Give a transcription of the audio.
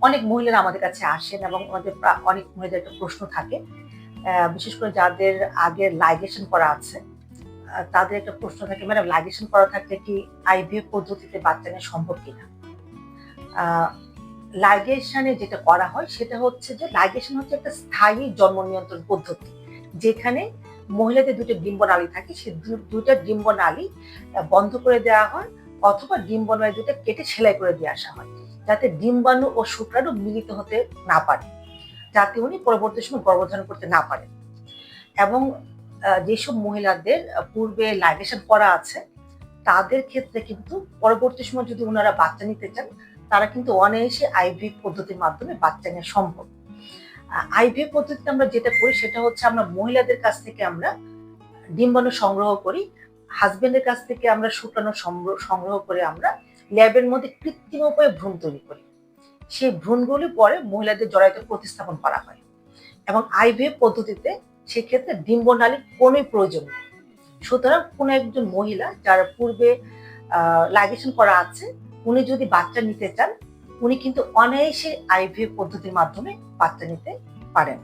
অনেক মহিলারা আমাদের কাছে আসেন এবং আমাদের অনেক মহিলাদের একটা প্রশ্ন থাকে। বিশেষ করে যাদের আগে লাইগেশন করা আছে তাদের একটা প্রশ্ন থাকে, ম্যাডাম লাইগেশন করা থাকলে কি আইভিএফ পদ্ধতিতে বাচ্চা নেওয়া সম্ভব কিনা? লাইগেশনে যেটা করা হয়, সেটা হচ্ছে যে লাইগেশন হচ্ছে একটা স্থায়ী জন্ম নিয়ন্ত্রণ পদ্ধতি, যেখানে মহিলাদের দুটো ডিম্বনালী থাকে। সেই দু- দুইটা ডিম্বনালী বন্ধ করে দেওয়া হয় অথবা ডিম্বনালী দুটো কেটে সেলাই করে দিয়ে আসা হয়। যাতে ডিম্বাণু ও শুক্রাণু মিলিত হতে না পারে, যাতে উনি পরবর্তী সময় গর্ভধারণ করতে না পারেন। এবং যেসব মহিলাদের পূর্বে লাইগেশন করা আছে, তাদের ক্ষেত্রে কিন্তু পরবর্তী সময় যদি ওনারা বাচ্চা নিতে চান, তারা কিন্তু অনায়াসে আইভিএফ পদ্ধতির মাধ্যমে বাচ্চা নেওয়া সম্ভব। আইভিএফ পদ্ধতিতে আমরা যেটা করি, সেটা হচ্ছে আমরা মহিলাদের কাছ থেকে আমরা ডিম্বাণু সংগ্রহ করি হাজবেন্ডের কাছ থেকে আমরা শুক্রাণু সংগ্রহ করে আমরা ল্যাবের মধ্যে কৃত্রিম উপায়ে ভ্রূণ তৈরি করি। সেই ভ্রূণগুলি পরে মহিলাদের জড়াইতে প্রতিস্থাপন করা হয় এবং আইভিএফ পদ্ধতিতে সেক্ষেত্রে ডিম্বনালীর কোনোই প্রয়োজন নেই। সুতরাং কোনো একজন মহিলা যার পূর্বে লাইগেশন করা আছে, উনি যদি বাচ্চা নিতে চান, উনি কিন্তু অনায়াসে আইভিএফ পদ্ধতির মাধ্যমে বাচ্চা নিতে পারেন।